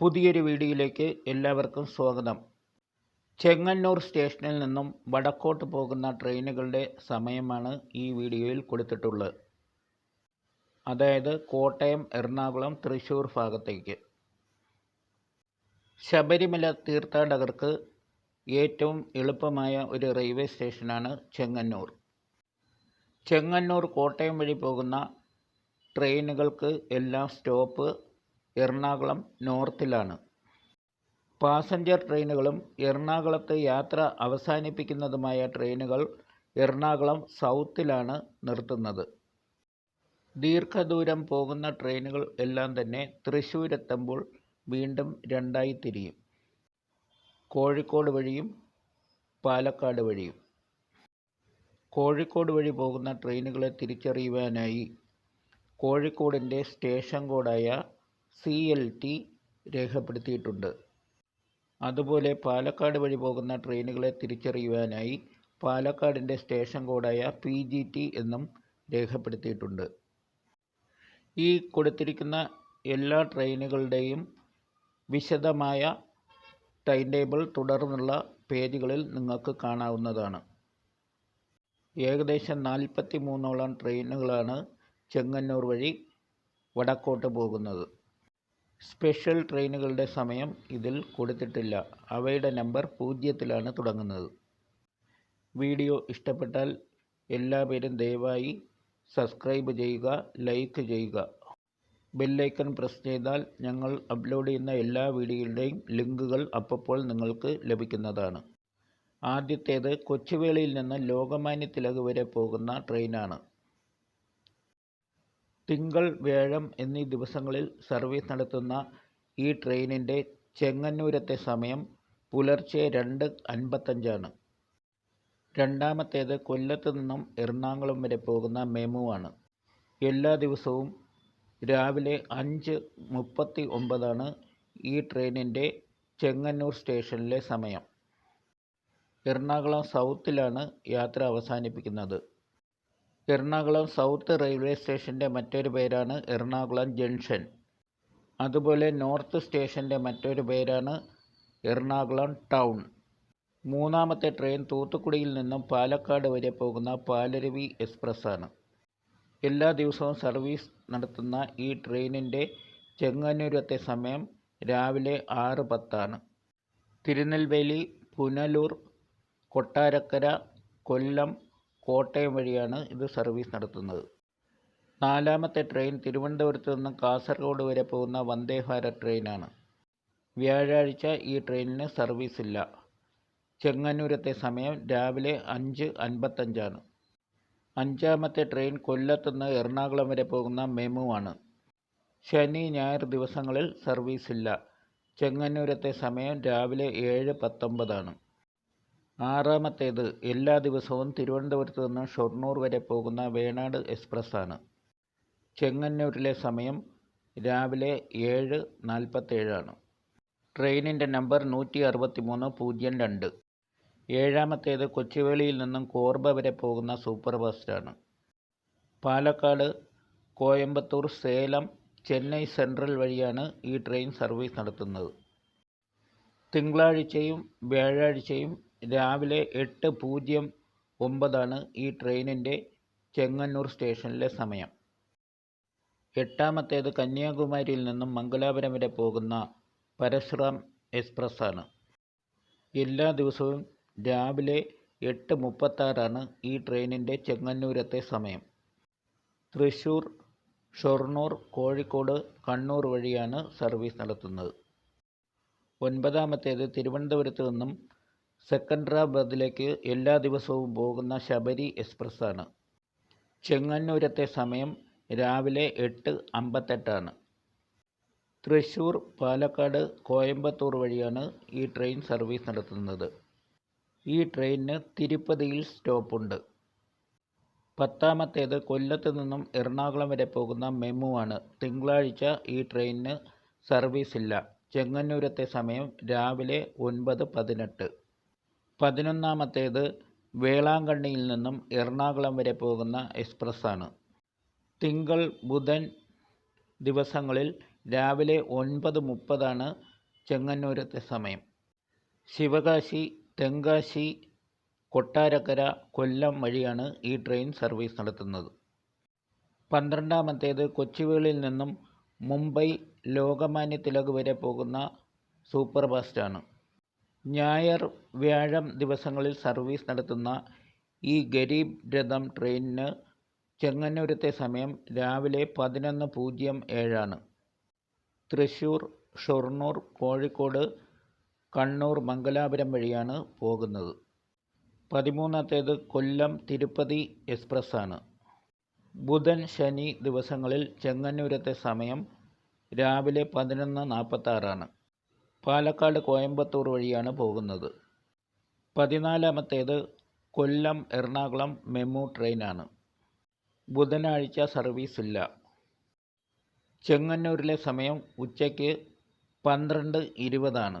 പുതിയൊരു വീഡിയോയിലേക്ക് എല്ലാവർക്കും സ്വാഗതം. ചെങ്ങന്നൂർ സ്റ്റേഷനിൽ നിന്നും വടക്കോട്ട് പോകുന്ന ട്രെയിനുകളുടെ സമയമാണ് ഈ വീഡിയോയിൽ കൊടുത്തിട്ടുള്ളത്. അതായത് കോട്ടയം എറണാകുളം തൃശ്ശൂർ ഭാഗത്തേക്ക്. ശബരിമല തീർത്ഥാടകർക്ക് ഏറ്റവും എളുപ്പമായ ഒരു റെയിൽവേ സ്റ്റേഷനാണ് ചെങ്ങന്നൂർ. ചെങ്ങന്നൂർ കോട്ടയം വഴി പോകുന്ന ട്രെയിനുകൾക്ക് എല്ലാ സ്റ്റോപ്പ് എറണാകുളം നോർത്തിലാണ്. പാസഞ്ചർ ട്രെയിനുകളും എറണാകുളത്ത് യാത്ര അവസാനിപ്പിക്കുന്നതുമായ ട്രെയിനുകൾ എറണാകുളം സൗത്തിലാണ് നിർത്തുന്നത്. ദീർഘദൂരം പോകുന്ന ട്രെയിനുകൾ എല്ലാം തന്നെ തൃശ്ശൂരെത്തുമ്പോൾ വീണ്ടും രണ്ടായി തിരിയും. കോഴിക്കോട് വഴിയും പാലക്കാട് വഴിയും. കോഴിക്കോട് വഴി പോകുന്ന ട്രെയിനുകളെ തിരിച്ചറിയുവാനായി കോഴിക്കോടിന്റെ സ്റ്റേഷൻ കോഡായ സി എൽ ടി രേഖപ്പെടുത്തിയിട്ടുണ്ട്. അതുപോലെ പാലക്കാട് വഴി പോകുന്ന ട്രെയിനുകളെ തിരിച്ചറിയുവാനായി പാലക്കാടിന്റെ സ്റ്റേഷൻ കോഡായ പി ജി ടി എന്നും രേഖപ്പെടുത്തിയിട്ടുണ്ട്. ഈ കൊടുത്തിരിക്കുന്ന എല്ലാ ട്രെയിനുകളുടെയും വിശദമായ ടൈം ടേബിൾ തുടർന്നുള്ള പേജുകളിൽ നിങ്ങൾക്ക് കാണാവുന്നതാണ്. ഏകദേശം നാൽപ്പത്തി മൂന്നോളം ട്രെയിനുകളാണ് ചെങ്ങന്നൂർ വഴി വടക്കോട്ട് പോകുന്നത്. സ്പെഷ്യൽ ട്രെയിനുകളുടെ സമയം ഇതിൽ കൊടുത്തിട്ടില്ല. അവയുടെ നമ്പർ പൂജ്യത്തിലാണ് തുടങ്ങുന്നത്. വീഡിയോ ഇഷ്ടപ്പെട്ടാൽ എല്ലാവരും ദയവായി സബ്സ്ക്രൈബ് ചെയ്യുക ലൈക്ക് ചെയ്യുക. ബെല്ലൈക്കൺ പ്രസ് ചെയ്താൽ ഞങ്ങൾ അപ്ലോഡ് ചെയ്യുന്ന എല്ലാ വീഡിയോയുടെയും ലിങ്കുകൾ അപ്പോൾ നിങ്ങൾക്ക് ലഭിക്കുന്നതാണ്. ആദ്യത്തേത് കൊച്ചുവേളിയിൽ നിന്ന് ലോകമാന്യ തിലക് വരെ പോകുന്ന ട്രെയിനാണ്. തിങ്കൾ വ്യാഴം എന്നീ ദിവസങ്ങളിൽ സർവീസ് നടത്തുന്ന ഈ ട്രെയിനിന്റെ ചെങ്ങന്നൂരത്തെ സമയം പുലർച്ചെ രണ്ട് അൻപത്തഞ്ചാണ്. രണ്ടാമത്തേത് കൊല്ലത്ത് നിന്നും എറണാകുളം വരെ പോകുന്ന മെമു ആണ്. എല്ലാ ദിവസവും രാവിലെ അഞ്ച് മുപ്പത്തി ഒമ്പതാണ് ഈ ട്രെയിനിന്റെ ചെങ്ങന്നൂർ സ്റ്റേഷനിലെ സമയം. എറണാകുളം സൗത്തിലാണ് യാത്ര അവസാനിപ്പിക്കുന്നത്. എറണാകുളം സൗത്ത് റെയിൽവേ സ്റ്റേഷന്റെ മറ്റൊരു പേരാണ് എറണാകുളം ജംഗ്ഷൻ. അതുപോലെ നോർത്ത് സ്റ്റേഷന്റെ മറ്റൊരു പേരാണ് എറണാകുളം ടൗൺ. മൂന്നാമത്തെ ട്രെയിൻ തൂത്തുക്കുടിയിൽ നിന്നും പാലക്കാട് വരെ പോകുന്ന പാലരുവി എക്സ്പ്രസ്സാണ്. എല്ലാ ദിവസവും സർവീസ് നടത്തുന്ന ഈ ട്രെയിനിന്റെ ചെങ്ങന്നൂരത്തെ സമയം രാവിലെ ആറ് പത്താണ്. തിരുനെൽവേലി പുനലൂർ കൊട്ടാരക്കര കൊല്ലം കോട്ടയം വഴിയാണ് ഇത് സർവീസ് നടത്തുന്നത്. നാലാമത്തെ ട്രെയിൻ തിരുവനന്തപുരത്ത് നിന്ന് കാസർഗോഡ് വരെ പോകുന്ന വന്ദേ ഭാരത് ട്രെയിനാണ്. വ്യാഴാഴ്ച ഈ ട്രെയിനിന് സർവീസ് ഇല്ല ചെങ്ങന്നൂരത്തെ സമയം രാവിലെ അഞ്ച് അൻപത്തഞ്ചാണ്. അഞ്ചാമത്തെ ട്രെയിൻ കൊല്ലത്തുനിന്ന് എറണാകുളം വരെ പോകുന്ന മെമു ആണ് ശനി ഞായർ ദിവസങ്ങളിൽ സർവീസ് ഇല്ല ചെങ്ങന്നൂരത്തെ സമയം രാവിലെ ഏഴ് പത്തൊമ്പതാണ്. ആറാമത്തേത് എല്ലാ ദിവസവും തിരുവനന്തപുരത്ത് നിന്ന് ഷൊർണൂർ വരെ പോകുന്ന വേണാട് എക്സ്പ്രസ് ആണ് ചെങ്ങന്നൂരിലെ സമയം രാവിലെ ഏഴ് നാൽപ്പത്തേഴാണ്. ട്രെയിനിന്റെ നമ്പർ നൂറ്റി അറുപത്തി മൂന്ന് പൂജ്യം രണ്ട്. ഏഴാമത്തേത് കൊച്ചുവേളിയിൽ നിന്നും കോർബ വരെ പോകുന്ന സൂപ്പർ ഫാസ്റ്റാണ് പാലക്കാട് കോയമ്പത്തൂർ സേലം ചെന്നൈ സെൻട്രൽ വഴിയാണ് ഈ ട്രെയിൻ സർവീസ് നടത്തുന്നത്. തിങ്കളാഴ്ചയും വ്യാഴാഴ്ചയും രാവിലെ എട്ട് പൂജ്യം ഒമ്പതാണ് ഈ ട്രെയിനിന്റെ ചെങ്ങന്നൂർ സ്റ്റേഷനിലെ സമയം. എട്ടാമത്തേത് കന്യാകുമാരിയിൽ നിന്നും മംഗലാപുരം വരെ പോകുന്ന പരശുറാം എക്സ്പ്രസ്സാണ്. എല്ലാ ദിവസവും രാവിലെ എട്ട് മുപ്പത്താറാണ് ഈ ട്രെയിനിന്റെ ചെങ്ങന്നൂരത്തെ സമയം. തൃശ്ശൂർ ഷൊർണൂർ കോഴിക്കോട് കണ്ണൂർ വഴിയാണ് സർവീസ് നടത്തുന്നത്. ഒൻപതാമത്തേത് തിരുവനന്തപുരത്ത് നിന്നും സെക്കൻഡറാബാദിലേക്ക് എല്ലാ ദിവസവും പോകുന്ന ശബരി എക്സ്പ്രസ്സാണ്. ചെങ്ങന്നൂരത്തെ സമയം രാവിലെ എട്ട് അമ്പത്തെട്ടാണ്. തൃശ്ശൂർ പാലക്കാട് കോയമ്പത്തൂർ വഴിയാണ് ഈ ട്രെയിൻ സർവീസ് നടത്തുന്നത്. ഈ ട്രെയിനിന് തിരുപ്പതിയിൽ സ്റ്റോപ്പുണ്ട്. പത്താമത്തേത് കൊല്ലത്ത് നിന്നും എറണാകുളം വരെ പോകുന്ന മെമു ആണ് തിങ്കളാഴ്ച ഈ ട്രെയിനിന് സർവീസ് ഇല്ല ചെങ്ങന്നൂരത്തെ സമയം രാവിലെ ഒൻപത് പതിനെട്ട്. പതിനൊന്നാമത്തേത് വേളാങ്കണ്ണിയിൽ നിന്നും എറണാകുളം വരെ പോകുന്ന എക്സ്പ്രസ്സാണ്. തിങ്കൾ ബുധൻ ദിവസങ്ങളിൽ രാവിലെ ഒൻപത് മുപ്പതാണ് ചെങ്ങന്നൂരത്തെ സമയം. ശിവകാശി തെങ്കാശി കൊട്ടാരക്കര കൊല്ലം വഴിയാണ് ഈ ട്രെയിൻ സർവീസ് നടത്തുന്നത്. പന്ത്രണ്ടാമത്തേത് കൊച്ചുവേളിയിൽ നിന്നും മുംബൈ ലോകമാന്യ തിലക് വരെ പോകുന്ന സൂപ്പർ ഫാസ്റ്റാണ് ഞായർ വ്യാഴം ദിവസങ്ങളിൽ സർവീസ് നടത്തുന്ന ഈ ഗരീബ് രഥം ട്രെയിനിന് ചെങ്ങന്നൂരത്തെ സമയം രാവിലെ പതിനൊന്ന് പൂജ്യം ഏഴാണ്. തൃശ്ശൂർ ഷൊർണൂർ കോഴിക്കോട് കണ്ണൂർ മംഗലാപുരം വഴിയാണ് പോകുന്നത്. പതിമൂന്നാമത്തേത് കൊല്ലം തിരുപ്പതി എക്സ്പ്രസ്സാണ്. ബുധൻ ശനി ദിവസങ്ങളിൽ ചെങ്ങന്നൂരത്തെ സമയം രാവിലെ പതിനൊന്ന് നാൽപ്പത്താറാണ്. പാലക്കാട് കോയമ്പത്തൂർ വഴിയാണ് പോകുന്നത്. പതിനാലാമത്തേത് കൊല്ലം എറണാകുളം മെമു ട്രെയിനാണ്. ബുധനാഴ്ച സർവീസ് ഇല്ല ചെങ്ങന്നൂരിലെ സമയം ഉച്ചയ്ക്ക് പന്ത്രണ്ട് ഇരുപതാണ്.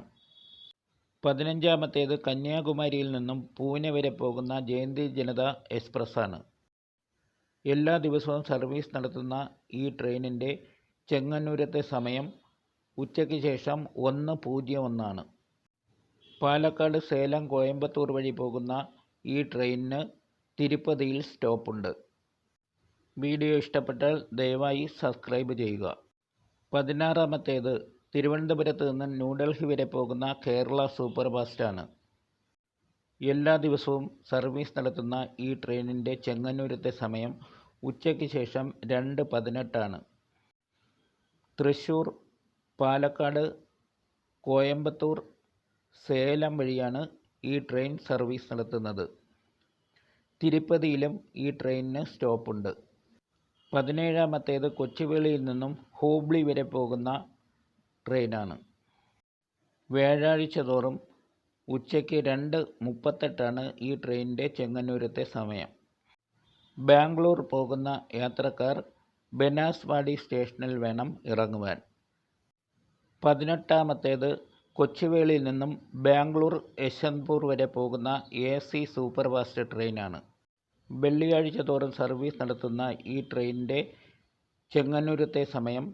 പതിനഞ്ചാമത്തേത് കന്യാകുമാരിയിൽ നിന്നും പൂനെ വരെ പോകുന്ന ജയന്തി ജനത എക്സ്പ്രസ്സാണ്. എല്ലാ ദിവസവും സർവീസ് നടത്തുന്ന ഈ ട്രെയിനിന്റെ ചെങ്ങന്നൂരത്തെ സമയം ഉച്ചയ്ക്ക് ശേഷം ഒന്ന് പൂജ്യം ഒന്നാണ്. പാലക്കാട് സേലം കോയമ്പത്തൂർ വഴി പോകുന്ന ഈ ട്രെയിനിന് തിരുപ്പതിയിൽ സ്റ്റോപ്പുണ്ട്. വീഡിയോ ഇഷ്ടപ്പെട്ടാൽ ദയവായി സബ്സ്ക്രൈബ് ചെയ്യുക. പതിനാറാമത്തേത് തിരുവനന്തപുരത്ത് നിന്ന് ന്യൂഡൽഹി വരെ പോകുന്ന കേരള സൂപ്പർ ഫാസ്റ്റാണ് എല്ലാ ദിവസവും സർവീസ് നടത്തുന്ന ഈ ട്രെയിനിന്റെ ചെങ്ങന്നൂരത്തെ സമയം ഉച്ചയ്ക്ക് ശേഷം രണ്ട് പതിനെട്ടാണ്. തൃശ്ശൂർ പാലക്കാട് കോയമ്പത്തൂർ സേലം വഴിയാണ് ഈ ട്രെയിൻ സർവീസ് നടത്തുന്നത്. തിരുപ്പതിയിലും ഈ ട്രെയിനിന് സ്റ്റോപ്പുണ്ട്. പതിനേഴാമത്തേത് കൊച്ചുവേളിയിൽ നിന്നും ഹൂബ്ലി വരെ പോകുന്ന ട്രെയിനാണ്. വ്യാഴാഴ്ച തോറും ഉച്ചയ്ക്ക് രണ്ട് മുപ്പത്തെട്ടാണ് ഈ ട്രെയിനിന്റെ ചെങ്ങന്നൂരത്തെ സമയം. ബാംഗ്ലൂർ പോകുന്ന യാത്രക്കാർ ബനാസ്വാടി സ്റ്റേഷനിൽ വേണം ഇറങ്ങുവാൻ. പതിനെട്ടാമത്തേത് കൊച്ചുവേളിയിൽ നിന്നും ബാംഗ്ലൂർ യശ്വന്ത്പൂർ വരെ പോകുന്ന എ സി സൂപ്പർ ഫാസ്റ്റ് ട്രെയിനാണ്. വെള്ളിയാഴ്ച തോറും സർവീസ് നടത്തുന്ന ഈ ട്രെയിനിന്റെ ചെങ്ങന്നൂരത്തെ സമയം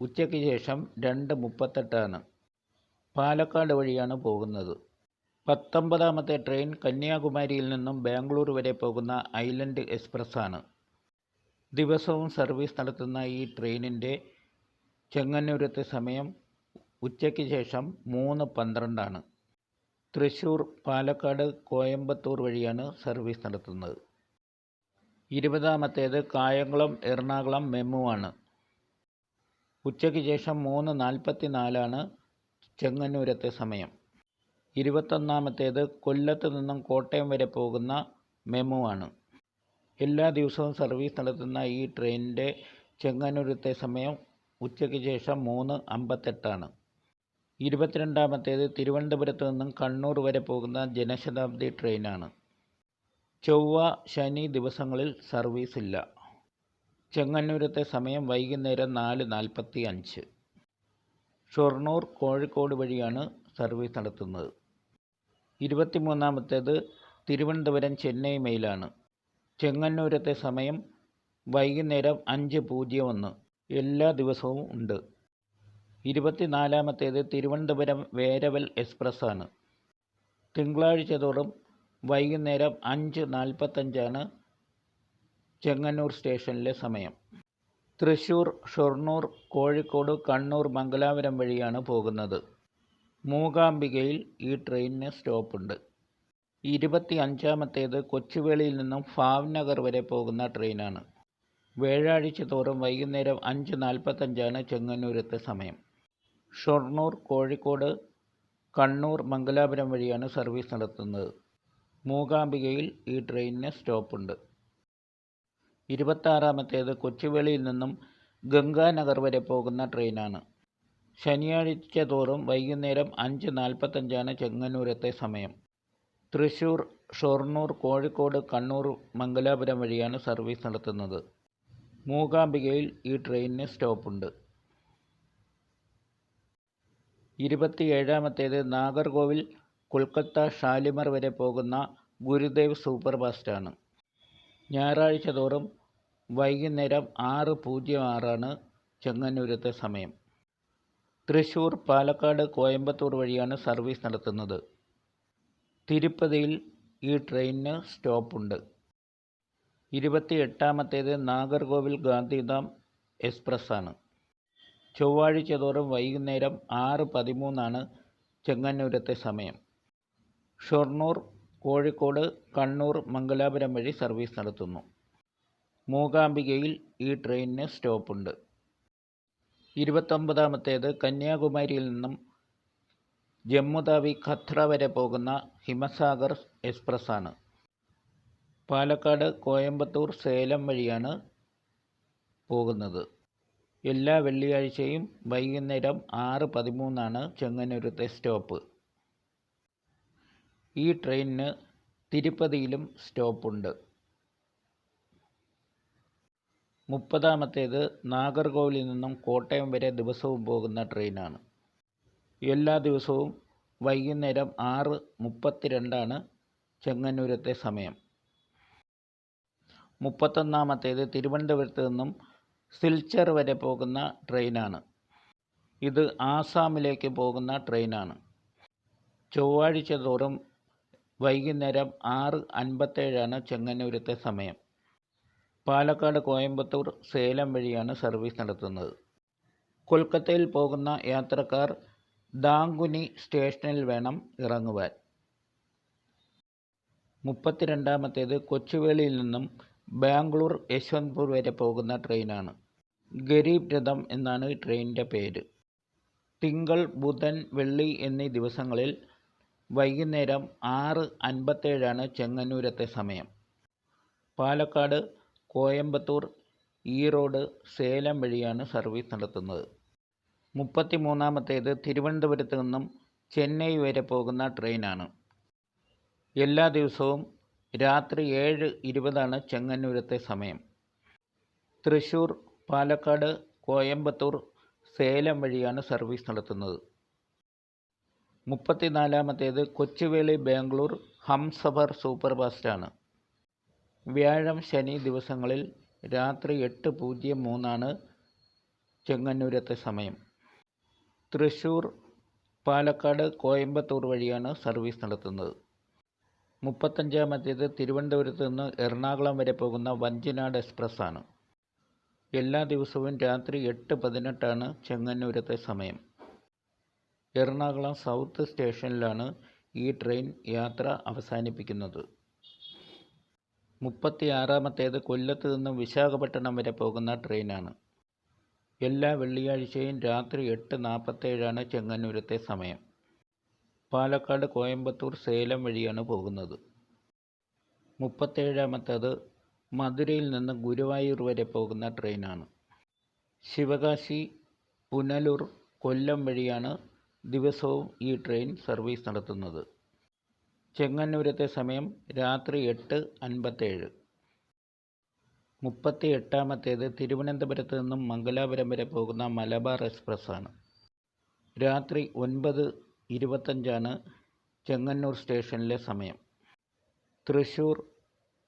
ഉച്ചയ്ക്ക് ശേഷം രണ്ട് മുപ്പത്തെട്ടാണ്. പാലക്കാട് വഴിയാണ് പോകുന്നത്. പത്തൊമ്പതാമത്തെ ട്രെയിൻ കന്യാകുമാരിയിൽ നിന്നും ബാംഗ്ലൂർ വരെ പോകുന്ന ഐലൻഡ് എക്സ്പ്രസ്സാണ്. ദിവസവും സർവീസ് നടത്തുന്ന ഈ ട്രെയിനിന്റെ ചെങ്ങന്നൂരത്തെ സമയം ഉച്ചയ്ക്ക് ശേഷം മൂന്ന് പന്ത്രണ്ടാണ്. തൃശ്ശൂർ പാലക്കാട് കോയമ്പത്തൂർ വഴിയാണ് സർവീസ് നടത്തുന്നത്. ഇരുപതാമത്തേത് കായംകുളം എറണാകുളം മെമുവാണ് ഉച്ചയ്ക്ക് ശേഷം മൂന്ന് നാൽപ്പത്തി നാലാണ് ചെങ്ങന്നൂരത്തെ സമയം. ഇരുപത്തൊന്നാമത്തേത് കൊല്ലത്ത് നിന്നും കോട്ടയം വരെ പോകുന്ന മെമുവാണ് എല്ലാ ദിവസവും സർവീസ് നടത്തുന്ന ഈ ട്രെയിനിന്റെ ചെങ്ങന്നൂരത്തെ സമയം ഉച്ചയ്ക്ക് ശേഷം മൂന്ന് അമ്പത്തെട്ടാണ്. ഇരുപത്തിരണ്ടാമത്തേത് തിരുവനന്തപുരത്ത് നിന്നും കണ്ണൂർ വരെ പോകുന്ന ജനശതാബ്ദി ട്രെയിനാണ്. ചൊവ്വ ശനി ദിവസങ്ങളിൽ സർവീസ് ഇല്ല ചെങ്ങന്നൂരത്തെ സമയം വൈകുന്നേരം നാല് നാൽപ്പത്തി അഞ്ച് ഷൊർണൂർ കോഴിക്കോട് വഴിയാണ് സർവീസ് നടത്തുന്നത്. ഇരുപത്തിമൂന്നാമത്തേത് തിരുവനന്തപുരം ചെന്നൈ മെയിലാണ്. ചെങ്ങന്നൂരത്തെ സമയം വൈകുന്നേരം അഞ്ച് പൂജ്യം ഒന്ന്. എല്ലാ ദിവസവും ഉണ്ട്. ഇരുപത്തിനാലാമത്തേത് തിരുവനന്തപുരം വേരവൽ എക്സ്പ്രസ് ആണ് തിങ്കളാഴ്ച തോറും വൈകുന്നേരം അഞ്ച് നാൽപ്പത്തഞ്ചാണ് ചെങ്ങന്നൂർ സ്റ്റേഷനിലെ സമയം. തൃശ്ശൂർ ഷൊർണൂർ കോഴിക്കോട് കണ്ണൂർ മംഗലാപുരം വഴിയാണ് പോകുന്നത്. മൂകാംബികയിൽ ഈ ട്രെയിനിന് സ്റ്റോപ്പുണ്ട്. ഇരുപത്തി അഞ്ചാമത്തേത് കൊച്ചുവേളിയിൽ നിന്നും ഫാവ്നഗർ വരെ പോകുന്ന ട്രെയിനാണ്. വ്യാഴാഴ്ച തോറും വൈകുന്നേരം അഞ്ച് നാൽപ്പത്തഞ്ചാണ് ചെങ്ങന്നൂരത്തെ സമയം. ഷൊർണൂർ കോഴിക്കോട് കണ്ണൂർ മംഗലാപുരം വഴിയാണ് സർവീസ് നടത്തുന്നത്. മൂകാംബികയിൽ ഈ ട്രെയിനിന് സ്റ്റോപ്പുണ്ട്. ഇരുപത്താറാമത്തേത് കൊച്ചുവേളിയിൽ നിന്നും ഗംഗാനഗർ വരെ പോകുന്ന ട്രെയിനാണ്. ശനിയാഴ്ച തോറും വൈകുന്നേരം അഞ്ച് നാൽപ്പത്തഞ്ചാണ് ചെങ്ങന്നൂരത്തെ സമയം. തൃശ്ശൂർ ഷൊർണൂർ കോഴിക്കോട് കണ്ണൂർ മംഗലാപുരം വഴിയാണ് സർവീസ് നടത്തുന്നത്. മൂകാംബികയിൽ ഈ ട്രെയിനിന് സ്റ്റോപ്പുണ്ട്. ഇരുപത്തിയേഴാമത്തേത് നാഗർകോവിൽ കൊൽക്കത്ത ഷാലിമർ വരെ പോകുന്ന ഗുരുദേവ് സൂപ്പർ ഫാസ്റ്റാണ് ഞായറാഴ്ച തോറും വൈകുന്നേരം ആറ് പൂജ്യം ആറാണ് ചെങ്ങന്നൂരത്തെ സമയം. തൃശൂർ പാലക്കാട് കോയമ്പത്തൂർ വഴിയാണ് സർവീസ് നടത്തുന്നത്. തിരുപ്പതിയിൽ ഈ ട്രെയിനിന് സ്റ്റോപ്പുണ്ട്. ഇരുപത്തി എട്ടാമത്തേത് നാഗർകോവിൽ ഗാന്ധിധാം എക്സ്പ്രസ് ആണ് ചൊവ്വാഴ്ച തോറും വൈകുന്നേരം ആറ് പതിമൂന്നാണ് ചെങ്ങന്നൂരത്തെ സമയം. ഷൊർണൂർ കോഴിക്കോട് കണ്ണൂർ മംഗലാപുരം വഴി സർവീസ് നടത്തുന്നു. മൂകാംബികയിൽ ഈ ട്രെയിനിന് സ്റ്റോപ്പുണ്ട്. ഇരുപത്തൊമ്പതാമത്തേത് കന്യാകുമാരിയിൽ നിന്നും ജമ്മുതാവി ഖത്ര വരെ പോകുന്ന ഹിമസാഗർ എക്സ്പ്രസ് ആണ് പാലക്കാട് കോയമ്പത്തൂർ സേലം വഴിയാണ് പോകുന്നത്. എല്ലാ വെള്ളിയാഴ്ചയും വൈകുന്നേരം ആറ് പതിമൂന്നാണ് ചെങ്ങന്നൂരത്തെ സ്റ്റോപ്പ്. ഈ ട്രെയിനിന് തിരുപ്പതിയിലും സ്റ്റോപ്പുണ്ട്. മുപ്പതാമത്തേത് നാഗർകോവിലിൽ നിന്നും കോട്ടയം വരെ ദിവസവും പോകുന്ന ട്രെയിനാണ്. എല്ലാ ദിവസവും വൈകുന്നേരം ആറ് മുപ്പത്തിരണ്ടാണ് ചെങ്ങന്നൂരത്തെ സമയം. മുപ്പത്തൊന്നാമത്തേത് തിരുവനന്തപുരത്ത് നിന്നും സിൽച്ചർ വരെ പോകുന്ന ട്രെയിനാണ്. ഇത് ആസാമിലേക്ക് പോകുന്ന ട്രെയിനാണ്. ചൊവ്വാഴ്ച തോറും വൈകുന്നേരം ആറ് അൻപത്തേഴാണ് ചെങ്ങന്നൂരത്തെ സമയം. പാലക്കാട് കോയമ്പത്തൂർ സേലം വഴിയാണ് സർവീസ് നടത്തുന്നത്. കൊൽക്കത്തയിൽ പോകുന്ന യാത്രക്കാർ ദാങ്കുനി സ്റ്റേഷനിൽ വേണം ഇറങ്ങുവാൻ. മുപ്പത്തിരണ്ടാമത്തേത് കൊച്ചുവേളിയിൽ നിന്നും ബാംഗ്ലൂർ യശ്വന്ത്പൂർ വരെ പോകുന്ന ട്രെയിനാണ്. ഗരീബ് രഥം എന്നാണ് ട്രെയിനിന്റെ പേര്. തിങ്കൾ ബുധൻ വെള്ളി എന്നീ ദിവസങ്ങളിൽ വൈകുന്നേരം ആറ് അൻപത്തേഴാണ് ചെങ്ങന്നൂരത്തെ സമയം. പാലക്കാട് കോയമ്പത്തൂർ ഈറോഡ് സേലം വഴിയാണ് സർവീസ് നടത്തുന്നത്. മുപ്പത്തി മൂന്നാമത്തേത് തിരുവനന്തപുരത്ത് നിന്നും ചെന്നൈ വരെ പോകുന്ന ട്രെയിനാണ്. എല്ലാ ദിവസവും രാത്രി ഏഴ് ഇരുപതാണ് ചെങ്ങന്നൂരത്തെ സമയം. തൃശ്ശൂർ പാലക്കാട് കോയമ്പത്തൂർ സേലം വഴിയാണ് സർവീസ് നടത്തുന്നത്. മുപ്പത്തിനാലാമത്തേത് കൊച്ചുവേളി ബാംഗ്ലൂർ ഹംസഫർ സൂപ്പർ ഫാസ്റ്റാണ് വ്യാഴം ശനി ദിവസങ്ങളിൽ രാത്രി എട്ട് പൂജ്യം മൂന്നാണ് ചെങ്ങന്നൂരത്തെ സമയം. തൃശ്ശൂർ പാലക്കാട് കോയമ്പത്തൂർ വഴിയാണ് സർവീസ് നടത്തുന്നത്. മുപ്പത്തഞ്ചാമത്തേത് തിരുവനന്തപുരത്ത് നിന്ന് എറണാകുളം വരെ പോകുന്ന വഞ്ചിനാട് എക്സ്പ്രസ് ആണ് എല്ലാ ദിവസവും രാത്രി എട്ട് പതിനെട്ടാണ് ചെങ്ങന്നൂരത്തെ സമയം. എറണാകുളം സൗത്ത് സ്റ്റേഷനിലാണ് ഈ ട്രെയിൻ യാത്ര അവസാനിപ്പിക്കുന്നത്. മുപ്പത്തി ആറാമത്തേത് കൊല്ലത്ത് നിന്ന് വിശാഖപട്ടണം വരെ പോകുന്ന ട്രെയിനാണ്. എല്ലാ വെള്ളിയാഴ്ചയും രാത്രി എട്ട് നാൽപ്പത്തേഴാണ് ചെങ്ങന്നൂരത്തെ സമയം. പാലക്കാട് കോയമ്പത്തൂർ സേലം വഴിയാണ് പോകുന്നത്. മുപ്പത്തേഴാമത്തേത് മധുരയിൽ നിന്ന് ഗുരുവായൂർ വരെ പോകുന്ന ട്രെയിനാണ്. ശിവകാശി പുനലൂർ കൊല്ലം വഴിയാണ് ദിവസവും ഈ ട്രെയിൻ സർവീസ് നടത്തുന്നത്. ചെങ്ങന്നൂരത്തെ സമയം രാത്രി എട്ട് അൻപത്തേഴ്. മുപ്പത്തി എട്ടാമത്തേത് തിരുവനന്തപുരത്ത് നിന്നും മംഗലാപുരം വരെ പോകുന്ന മലബാർ എക്സ്പ്രസ്സാണ്. രാത്രി ഒൻപത് ഇരുപത്തഞ്ചാണ് ചെങ്ങന്നൂർ സ്റ്റേഷനിലെ സമയം. തൃശ്ശൂർ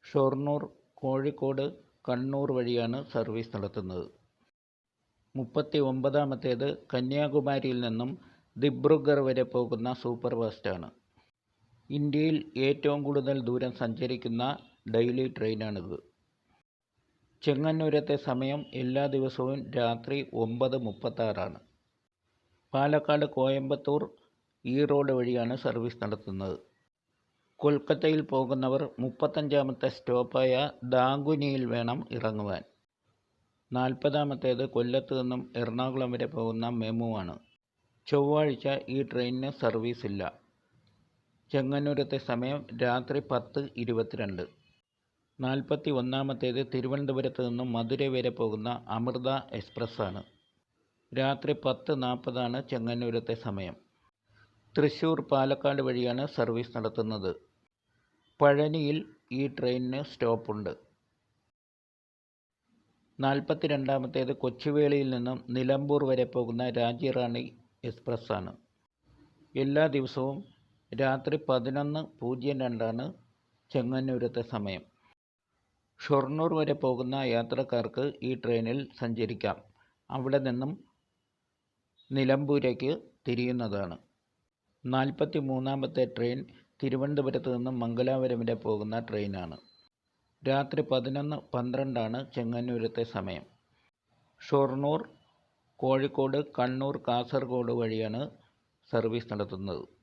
ഷൊർണൂർ കോഴിക്കോട് കണ്ണൂർ വഴിയാണ് സർവീസ് നടത്തുന്നത്. മുപ്പത്തി ഒമ്പതാമത്തേത് കന്യാകുമാരിയിൽ നിന്നും ദിബ്രുഗർ വരെ പോകുന്ന സൂപ്പർ ഫാസ്റ്റാണ് ഇന്ത്യയിൽ ഏറ്റവും കൂടുതൽ ദൂരം സഞ്ചരിക്കുന്ന ഡെയിലി ട്രെയിനാണിത്. ചെങ്ങന്നൂരത്തെ സമയം എല്ലാ ദിവസവും രാത്രി ഒമ്പത് മുപ്പത്താറാണ്. പാലക്കാട് കോയമ്പത്തൂർ ഈറോഡ് വഴിയാണ് സർവീസ് നടത്തുന്നത്. കൊൽക്കത്തയിൽ പോകുന്നവർ മുപ്പത്തഞ്ചാമത്തെ സ്റ്റോപ്പായ ദാങ്കുനിയിൽ വേണം ഇറങ്ങുവാൻ. നാൽപ്പതാമത്തേത് കൊല്ലത്ത് നിന്നും എറണാകുളം വരെ പോകുന്ന മെമുവാണ്. ചൊവ്വാഴ്ച ഈ ട്രെയിനിന് സർവീസ് ഇല്ല ചെങ്ങന്നൂരത്തെ സമയം രാത്രി പത്ത് ഇരുപത്തിരണ്ട്. നാൽപ്പത്തി ഒന്നാമത്തേത് തിരുവനന്തപുരത്ത് നിന്നും മധുര വരെ പോകുന്ന അമൃത എക്സ്പ്രസ്സാണ്. രാത്രി പത്ത് നാൽപ്പതാണ് ചെങ്ങന്നൂരത്തെ സമയം. തൃശ്ശൂർ പാലക്കാട് വഴിയാണ് സർവീസ് നടത്തുന്നത്. പഴനിയിൽ ഈ ട്രെയിനിന് സ്റ്റോപ്പുണ്ട്. നാൽപ്പത്തി രണ്ടാമത്തേത് കൊച്ചുവേളിയിൽ നിന്നും നിലമ്പൂർ വരെ പോകുന്ന രാജ്യറാണി എക്സ്പ്രസ്സാണ്. എല്ലാ ദിവസവും രാത്രി പതിനൊന്ന് പൂജ്യം രണ്ടാണ് ചെങ്ങന്നൂരത്തെ സമയം. ഷൊർണൂർ വരെ പോകുന്ന യാത്രക്കാർക്ക് ഈ ട്രെയിനിൽ സഞ്ചരിക്കാം. അവിടെ നിന്നും നിലമ്പൂരേക്ക് തിരിയുന്നതാണ്. നാൽപ്പത്തി മൂന്നാമത്തെ ട്രെയിൻ തിരുവനന്തപുരത്ത് നിന്ന് മംഗലാപുരം വരെ പോകുന്ന ട്രെയിനാണ്. രാത്രി പതിനൊന്ന് പന്ത്രണ്ടാണ് ചെങ്ങന്നൂരത്തെ സമയം. ഷൊർണൂർ കോഴിക്കോട് കണ്ണൂർ കാസർഗോഡ് വഴിയാണ് സർവീസ് നടത്തുന്നത്.